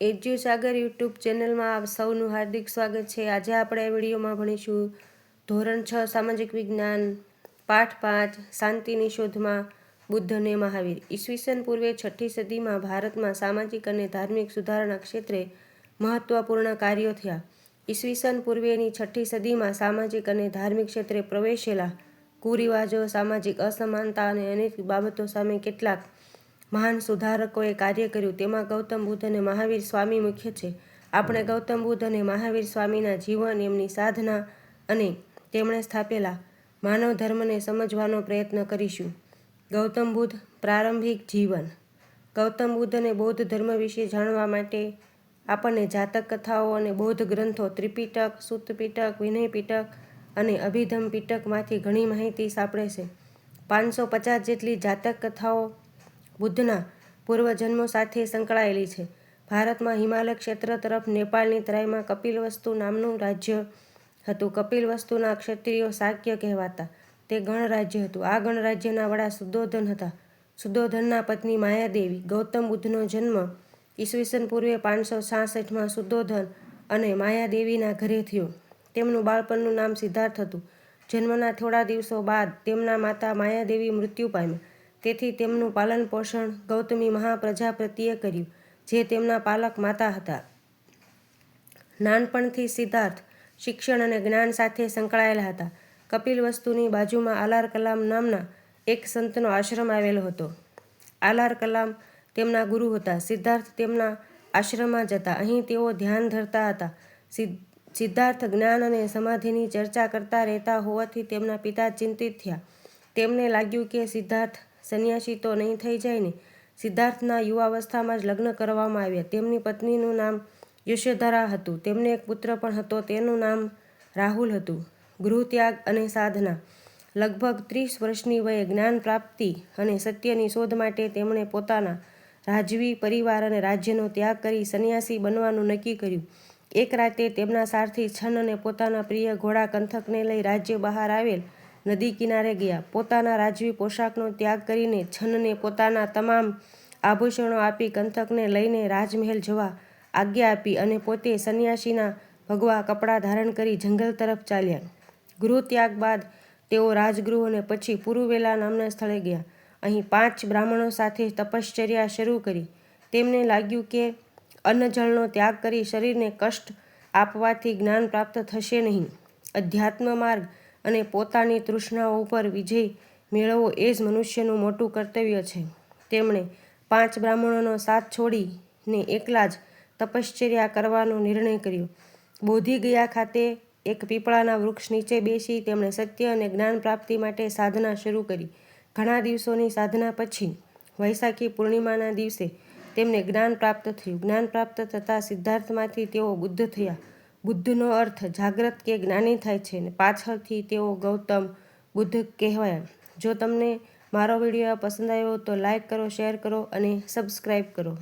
એજ્યુ સાગર YouTube ચેનલમાં આપ સૌનું હાર્દિક સ્વાગત છે. આજે આપણે આ વિડીયોમાં ભણીશું ધોરણ છ, સામાજિક વિજ્ઞાન, પાઠ પાંચ, શાંતિની શોધમાં બુદ્ધ અને મહાવીર. ઈસવીસન પૂર્વે છઠ્ઠી સદીમાં ભારતમાં સામાજિક અને ધાર્મિક સુધારણા ક્ષેત્રે મહત્વપૂર્ણ કાર્યો થયા. ઈસવીસન પૂર્વેની છઠ્ઠી સદીમાં સામાજિક અને ધાર્મિક ક્ષેત્રે પ્રવેશેલા કુરિવાજો, સામાજિક અસમાનતા અને અનેક બાબતો સામે કેટલાક મહાન સુધારકોએ કાર્ય કર્યું. તેમાં ગૌતમ બુદ્ધ અને મહાવીર સ્વામી મુખ્ય છે. આપણે ગૌતમ બુદ્ધ અને મહાવીર સ્વામીના જીવન, એમની સાધના અને તેમણે સ્થાપેલા માનવ ધર્મને સમજવાનો પ્રયત્ન કરીશું. ગૌતમ બુદ્ધ પ્રારંભિક જીવન. ગૌતમ બુદ્ધ અને બૌદ્ધ ધર્મ વિશે જાણવા માટે આપણને જાતક કથાઓ અને બૌદ્ધ ગ્રંથો, ત્રિપિટક સુત્ત પિટક વિનય પિટક અને અભિધમ પિટકમાંથી ઘણી માહિતી સાંપડે છે. પાંચસો પચાસ જેટલી જાતક કથાઓ બુદ્ધના પૂર્વજન્મો સાથે સંકળાયેલી છે. ભારતમાં હિમાલય ક્ષેત્ર તરફ નેપાળની તરાઈમાં કપિલવસ્તુ નામનું રાજ્ય હતું. કપિલવસ્તુના ક્ષત્રિયો શાક્ય કહેવાતા. તે ગણરાજ્ય હતું. આ ગણરાજ્યના વડા સુદોધન હતા. સુદોધનના પત્ની માયાદેવી ગૌતમ બુદ્ધનો જન્મ ઈસવીસન પૂર્વે પાંચસો છાસઠમાં સુદોધન અને માયાદેવીના ઘરે થયો. તેમનું બાળપણનું નામ સિદ્ધાર્થ હતું. જન્મના થોડા દિવસો બાદ તેમના માતા માયાદેવી મૃત્યુ પામ્યા. તેથી તેમનું પાલન પોષણ ગૌતમી મહાપ્રજાપતિએ કર્યું, જે તેમના પાલક માતા હતા. નાનપણથી સિદ્ધાર્થ શિક્ષણ અને જ્ઞાન સાથે સંકળાયેલા હતા. કપિલ વસ્તુની બાજુમાં આલાર કલામ નામના એક સંતનો આશ્રમ આવેલો હતો. આલાર કલામ તેમના ગુરુ હતા. સિદ્ધાર્થ તેમના આશ્રમમાં જતા અહીં તેઓ ધ્યાન ધરતા હતા. સિદ્ધાર્થ જ્ઞાન અને સમાધિની ચર્ચા કરતા રહેતા હોવાથી તેમના પિતા ચિંતિત થયા. તેમને લાગ્યું કે સિદ્ધાર્થ સંન્યાસી તો નહીં થઈ જાય ને. સિદ્ધાર્થના યુવાવસ્થામાં જ લગ્ન કરવામાં આવ્યા. તેમની પત્નીનું નામ યશોધરા હતું. તેમને એક પુત્ર પણ હતો. તેનું નામ રાહુલ હતું. ગૃહત્યાગ અને સાધના. લગભગ ત્રીસ વર્ષની વયે જ્ઞાન પ્રાપ્તિ અને સત્યની શોધ માટે તેમણે પોતાના રાજવી પરિવાર અને રાજ્યનો ત્યાગ કરી સંન્યાસી બનવાનું નક્કી કર્યું. એક રાતે તેમના સારથી છન અને પોતાના પ્રિય ઘોડા કંથકને લઈ રાજ્ય બહાર આવેલ નદી કિનારે ગયા. પોતાના રાજવી પોશાકનો ત્યાગ કરીને છનને પોતાના તમામ આભૂષણો આપી કંથકને લઈને રાજમહેલ જવા આજ્ઞા આપી અને પોતે સંન્યાસીના ભગવા કપડાં ધારણ કરી જંગલ તરફ ચાલ્યા. ગૃહ ત્યાગ બાદ તેઓ રાજગૃહ અને પછી પુરુવેલા નામના સ્થળે ગયા. અહીં પાંચ બ્રાહ્મણો સાથે તપશ્ચર્યા શરૂ કરી. તેમને લાગ્યું કે અન્નજળનો ત્યાગ કરી શરીરને કષ્ટ આપવાથી જ્ઞાન પ્રાપ્ત થશે નહીં. અધ્યાત્મ માર્ગ અને પોતાની તૃષ્ણાઓ ઉપર વિજય મેળવવો એ જ મનુષ્યનું મોટું કર્તવ્ય છે. તેમણે પાંચ બ્રાહ્મણોનો સાથ છોડીને એકલા જ તપશ્ચર્યા કરવાનો નિર્ણય કર્યો. બોધી ગયા ખાતે એક પીપળાના વૃક્ષ નીચે બેસી તેમણે સત્ય અને જ્ઞાન પ્રાપ્તિ માટે સાધના શરૂ કરી. ઘણા દિવસોની સાધના પછી વૈશાખી પૂર્ણિમાના દિવસે તેમને જ્ઞાન પ્રાપ્ત થયું. જ્ઞાન પ્રાપ્ત થતાં સિદ્ધાર્થમાંથી તેઓ બુદ્ધ થયા. બુદ્ધનો અર્થ જાગ્રત કે જ્ઞાની થાય છે ને પાછળથી તેઓ ગૌતમ બુદ્ધ કહેવાયા જો તમને મારો વીડિયો પસંદ આવ્યો તો લાઈક કરો શેર કરો અને સબસ્ક્રાઈબ કરો.